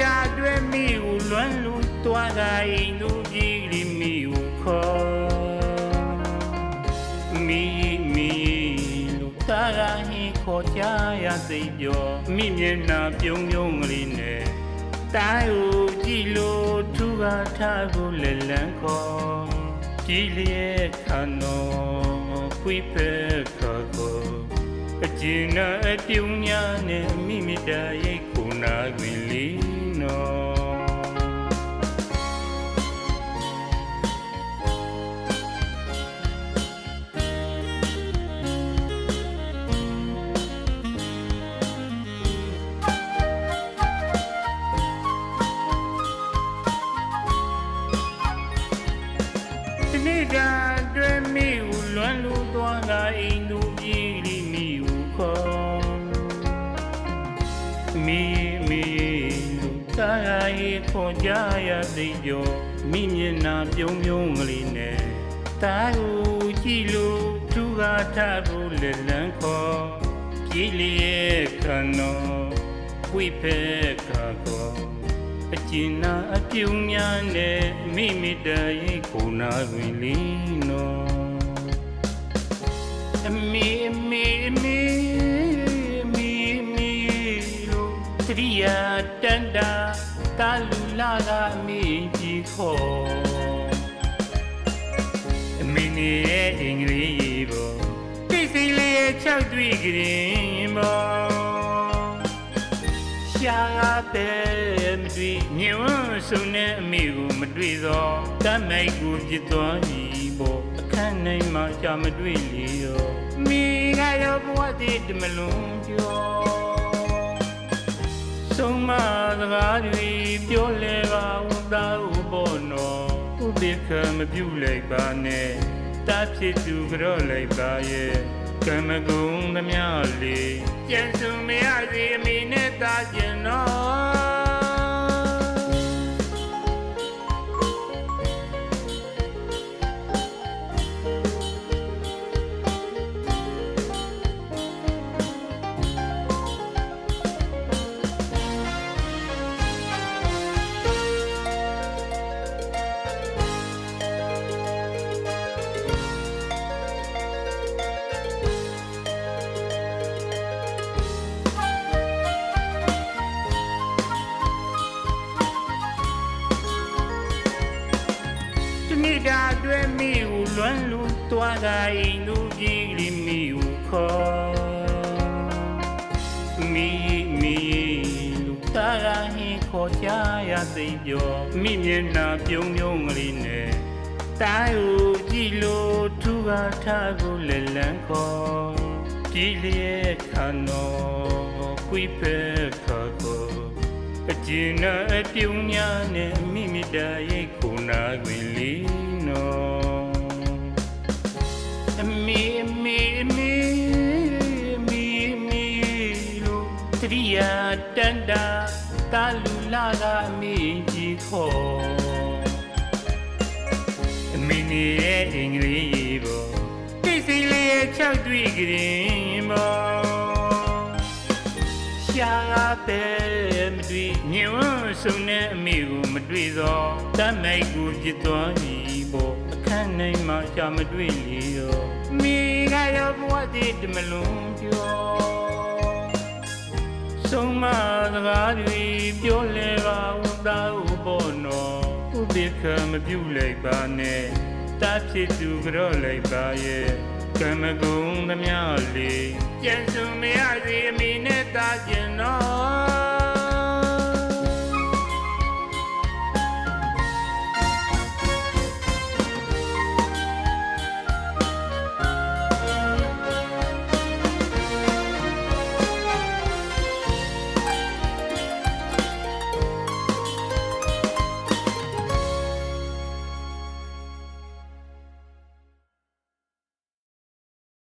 တာအတွက်မိကိုလွမ်းလူသွားတာအိမ်သူကြီးလီမိကိုခေါ်မိမိလူသားရဟိခေါ်ကြရစိတ်ပြောမိမျက်နှာပြုံးပြုံးကလေးနဲ့တာယိုကြည့်လို့ထူပါထားကိုလက်လန်းခေါ်ကြည်လျက်ခါနောခွေဖက်ခါကိုအကျဉ်းနာအပြုံးများနဲ့မိမိတရိတ်ကို နာတွင်လီနော်ဒီနေ့ကအတွဲမိကိုလွမ်းလူသွားတာအိမ်သူ သိကြောမိမျက်နှာပြုံးပြုံးကလေးနဲ့တာကိုကြည့်လို့သူကထဖို့လက်လန်းခေါ်ကြည်လျက်ခနောဝိဖက်ခါခေါ်အကျဉ်းနာအပြုံးများနဲ့မိမိတရေကိုနာတွင်လီနော် လူလာကအမေကြီးခေါ်အမေနေရဲ့အင်္ဂလိပ်ရေပေါ်တိတ်ဆိတ်လေးရဲ့၆တွေ့ကြရင်ပေါ်ရှာတဲ့မတွေ့ညင်ဝန်းဆုံတဲ့အမိကိုမတွေ့သောတမ်းမိုက်ကိုပြစ်သွားပြီပေါ့အခန်းနိုင်မှရှာမတွေ့လေရောမိကရောဘဝတည်တမလုံးပြော ဆုံးမစကားတွေပြောလဲပါဝန်သားဥပေါ်နော်ဥပိ္ပခမပြုတ်လိုက်ပါနဲ့တဖြစ်သူကြော့လိုက်ပါရဲ့ကမကုံသမျှလေးကျန်စုံမရစီအမိနဲ့တာကျင်တော့ တနေ့တာအတွက်မိကိုလွမ်းလူသွားတာအိမ်သူကြီးလီမိကိုခေါ်မိမိလူသားရဟိခေါ်ကြရသိပ်ပြောမိမျက်နှာပြုံးပြုံးကလေးနဲ့တာယိုကြည့်လို့ထူပါထားကိုလက်လန်းခေါ်ကြည်လျက်ခါနောခွေဖက်ခါကိုအကျဉ်းနာအပြုံးများနဲ့မိမိတရိတ်ကိုနာတွင် တန်တာတာလူလာကအမေကြီးခေါ်အမေနေရဲ့အင်္ဂလိပ်ရေပေါ်တိတ်ဆိတ်လေးရဲ့၆တွေ့ကြရင်ပေါ်ရှာတဲ့မတွေ့ညင်ဝန်းဆုံတဲ့အမိကိုမတွေ့သောတမ်းမိုက်ကိုပြစ်သွားပြီပေါ့အခန်းနိုင်မှရှာမတွေ့လေရောမိကရောဘဝတည်တမလုံးပြော ဆုံးမစကားတွေပြောလဲပါဝန်သားဥပေါ်နော်ဥပိ္ပခမပြုတ်လိုက်ပါနဲ့တာဖြစ်သူကြော့လိုက်ပါရဲ့ကမကုံသမျှလေးကျန်စုံမရစီအမိနဲ့တာကျင်တော့